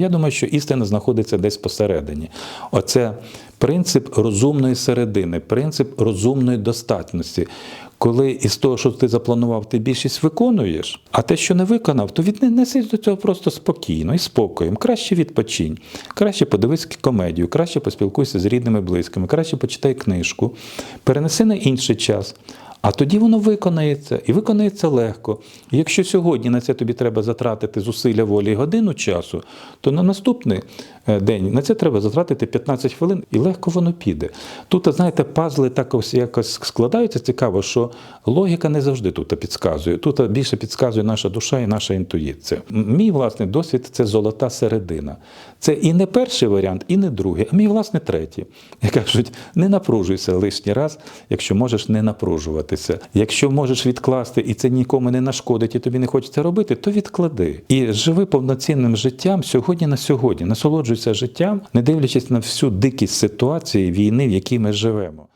Я думаю, що істина знаходиться десь посередині. Оце принцип розумної середини, принцип розумної достатності. Коли із того, що ти запланував, ти більшість виконуєш, а те, що не виконав, то віднесись до цього просто спокійно і спокоєм. Краще відпочинь, краще подивись комедію, краще поспілкуйся з рідними, близькими, краще почитай книжку, перенеси на інший час. А тоді воно виконається і виконається легко. І якщо сьогодні на це тобі треба затратити зусилля волі і годину часу, то на наступний е, день на це треба затратити 15 хвилин і легко воно піде. Тут, знаєте, пазли так ось якось складаються цікаво, що логіка не завжди тут підказує. Тут більше підказує наша душа і наша інтуїція. Мій власний досвід це золота середина. Це і не перший варіант, і не другий, а мій власне третій. Як кажуть, не напружуйся лишній раз, якщо можеш не напружуватися. Якщо можеш відкласти і це нікому не нашкодить, і тобі не хочеться робити, то відклади. І живи повноцінним життям сьогодні на сьогодні. Насолоджуйся життям, не дивлячись на всю дикість ситуації війни, в якій ми живемо.